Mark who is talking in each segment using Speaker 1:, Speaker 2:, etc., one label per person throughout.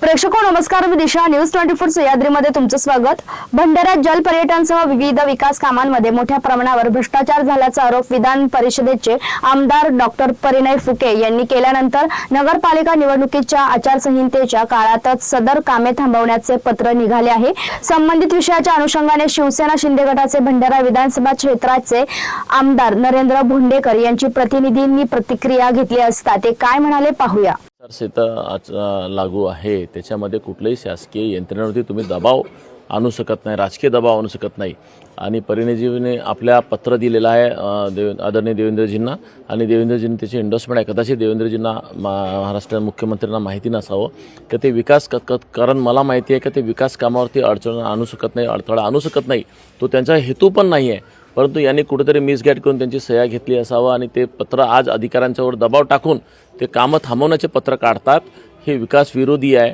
Speaker 1: प्रेक्षको नमस्कार मी Disha. News twenty four सह्याद्रीमध्ये तुमचं स्वागत. भंडाऱ्यात जल पर्यटनसह विविध विकास कामांमध्ये मोठ्या प्रमाणावर भ्रष्टाचार झाल्याचा आरोप विधान परिषदेचे आमदार डॉक्टर परिणय फुके यांनी केल्यानंतर नगरपालिका निवडणुकीच्या आचारसंहितेच्या काळातच सदर कामे थांबवण्याचे पत्र निघाले आहे. संबंधित विषयाच्या अनुषंगाने शिवसेना शिंदे गटाचे भंडारा विधानसभा क्षेत्राचे आमदार नरेंद्र भोंडेकर यांची प्रतिनिधींनी प्रतिक्रिया घेतली असता ते काय म्हणाले पाहूया.
Speaker 2: आचारसंहिता आज लागू आहे. त्याच्यामध्ये कुठल्याही शासकीय यंत्रणेवरती तुम्ही दबाव आणू शकत नाही राजकीय दबाव आणू शकत नाही. आणि परिणयजीने आपल्या पत्र दिलेलं आहे देव आदरणीय देवेंद्रजींना. आणि देवेंद्रजींनी त्याची एंडोर्समेंट आहे. कदाचित देवेंद्रजींना महाराष्ट्र मुख्यमंत्र्यांना माहिती नसावं. की ते विकास क क- कारण मला माहिती आहे की ते विकास कामावरती अडचण आणू शकत नाही अडथळा आणू शकत नाही. तो त्यांचा हेतू पण नाही आहे परंतु यांनी कुठेतरी मिसगाईड करून त्यांची सह्या घेतली असावं आणि ते पत्र आज अधिकाऱ्यांच्यावर दबाव टाकून ते कामं थांबवण्याचे पत्र काढतात. हे विकास विरोधी आहे.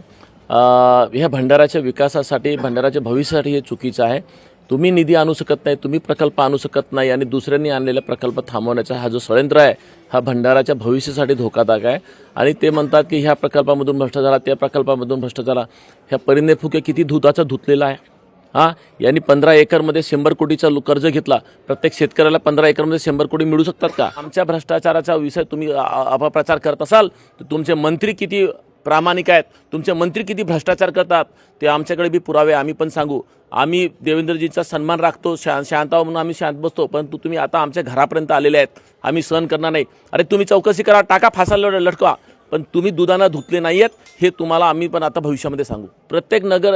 Speaker 2: ह्या भंडाराच्या विकासासाठी भंडाराच्या भविष्यासाठी हे चुकीचं आहे. तुम्ही निधी आणू शकत नाही तुम्ही प्रकल्प आणू शकत नाही आणि दुसऱ्यांनी आणलेला प्रकल्प थांबवण्याचा हा जो षडयंत्र आहे हा भंडाराच्या भविष्यासाठी धोकादायक आहे. आणि ते म्हणतात की ह्या प्रकल्पामधून भ्रष्टाचार झाला, त्या प्रकल्पामधून भ्रष्टाचार झाला. ह्या परिणय फुके किती धुताचा धुतलेला आहे. हां यांनी पंधरा एकरमध्ये शंभर कोटीचा कर्ज घेतला. प्रत्येक शेतकऱ्याला पंधरा एकरमध्ये शंभर कोटी मिळू शकतात का? आमच्या भ्रष्टाचाराचा विषय तुम्ही अपप्रचार करत असाल तर तुमचे मंत्री किती प्रामाणिक आहेत? तुमचे मंत्री किती भ्रष्टाचार करतात? ते आमच्याकडे बी पुरावे आम्ही पण सांगू. आम्ही देवेंद्रजींचा सन्मान राखतो शा शांत म्हणून आम्ही शांत बसतो परंतु तुम्ही आता आमच्या घरापर्यंत आलेले आहेत. आम्ही सहन करणार नाही. अरे तुम्ही चौकशी करा टाका फासाला लटकवा. पण तुम्ही दुधानं धुतले नाही आहेत हे तुम्हाला आम्ही पण आता भविष्यामध्ये सांगू. प्रत्येक नगर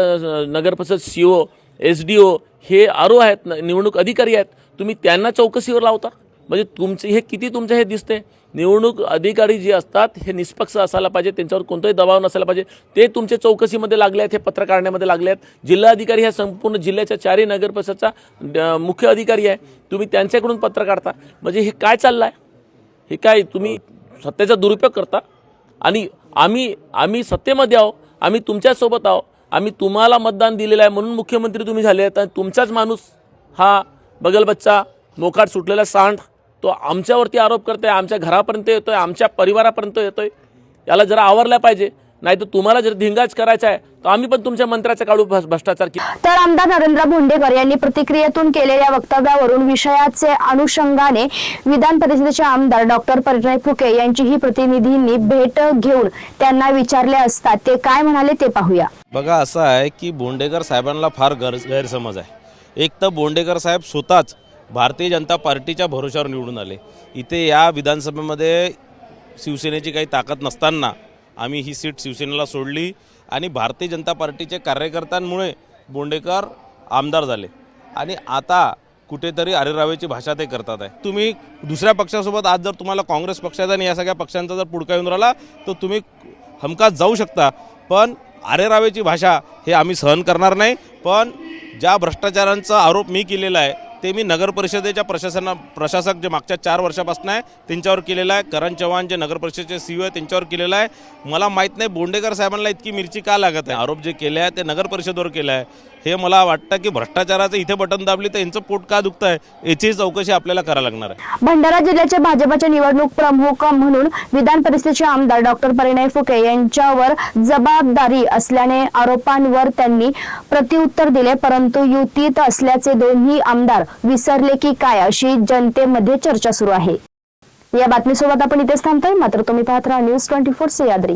Speaker 2: नगरपरिषद C O S D O हे आरो आहेत निवडणूक अधिकारी आहेत. तुम्ही त्यांना चौकशीवर लावता. म्हणजे तुमचे हे किती तुमचं हे दिसते. निवडणूक अधिकारी जे असतात हे निष्पक्ष असायला पाहिजे त्यांच्यावर कोणताही दबाव नसायला पाहिजे. ते तुमच्या चौकशीमध्ये लागले आहेत हे पत्र काढण्यामध्ये लागले आहेत. जिल्हाधिकारी ह्या संपूर्ण जिल्ह्याच्या चारही नगरपरिषदचा मुख्य अधिकारी आहे. तुम्ही त्यांच्याकडून पत्र काढता. म्हणजे हे काय चाललं आहे हे काय तुम्ही सत्तेचा दुरुपयोग करता? आणि आम्ही आम्ही सत्तेमध्ये आहो आम्ही तुमच्यासोबत आहो आम्ही तुम्हाला मतदान दिलेलं आहे म्हणून मुख्यमंत्री तुम्ही झाले आहेत आणि तुमचाच माणूस हा बगलबच्चा मोकाट सुटलेला सांड तो आमच्यावरती आरोप करतोय आमच्या घरापर्यंत येतोय आमच्या परिवारापर्यंत येतोय. याला जरा आवरल्या पाहिजे. नाही तर तुम्हाला जर धिंगाच करायचा आहे तर आम्ही पण तुमच्या मंत्र्याचा काढू भ्रष्- भ्रष्टाचार की
Speaker 1: तर आमदार नरेंद्र भोंडेकर यांनी प्रतिक्रियेतून केलेल्या वक्तव्यावरून विषयाचे अनुषंगाने विधान परिषदेचे आमदार डॉक्टर परिणय फुके यांची ही प्रतिनिधींनी भेट घेऊन त्यांना विचारले असता ते काय म्हणाले ते पाहूया.
Speaker 3: बघा असं आहे की बोंडेकर साहेबांना फार गैर गैरसमज आहे. एक तर बोंडेकर साहेब स्वतःच भारतीय जनता पार्टीच्या भरोशावर निवडून आले. इथे या विधानसभेमध्ये शिवसेनेची काही ताकद नसताना आम्ही ही सीट शिवसेनेला सोडली आणि भारतीय जनता पार्टीच्या कार्यकर्त्यांमुळे बोंडेकर आमदार झाले. आणि आता कुठेतरी अरेरावेची भाषा ते करतात आहे. तुम्ही दुसऱ्या पक्षासोबत आज जर तुम्हाला काँग्रेस पक्षाचा आणि या सगळ्या पक्षांचा जर पुढका येऊन राहिला तर तुम्ही हमखास जाऊ शकता. पण आरेरावेची भाषा हे आम्ही सहन करणार नाही. पण ज्या भ्रष्टाचारांचा आरोप मी केलेला आहे ते मी नगर परिषदेच्या प्रशासना प्रशासक जे मागच्या चार वर्षापासून आहे त्यांच्यावर केलेलं आहे. करण चव्हाण जे नगर परिषदेचे सी आहे त्यांच्यावर केलेलं आहे. मला माहीत नाही बोंडेकर साहेबांना इतकी मिरची का लागत आहे? आरोप जे केले आहे ते नगर परिषदेवर केलं आहे. हे मला वाटतं की भ्रष्टाचाराचं इथे बटन दाबली तर यांचं पोट का दुखत आहे याची चौकशी आपल्याला करायला लागणार आहे.
Speaker 1: भंडारा जिल्ह्याचे भाजपाचे निवडणूक प्रमुख म्हणून विधान परिषदेचे आमदार डॉक्टर परिणय फुके यांच्यावर जबाबदारी असल्याने आरोपांवर त्यांनी प्रत्युत्तर दिले परंतु युतीत असल्याचे दोन्ही आमदार विसरले की काय अशी जनतेमध्ये चर्चा सुरू आहे. या बातमीसोबत आपण इथेच थांबतोय. मात्र तुम्ही पाहत राहा न्यूज ट्वेंटी फोर सह्याद्री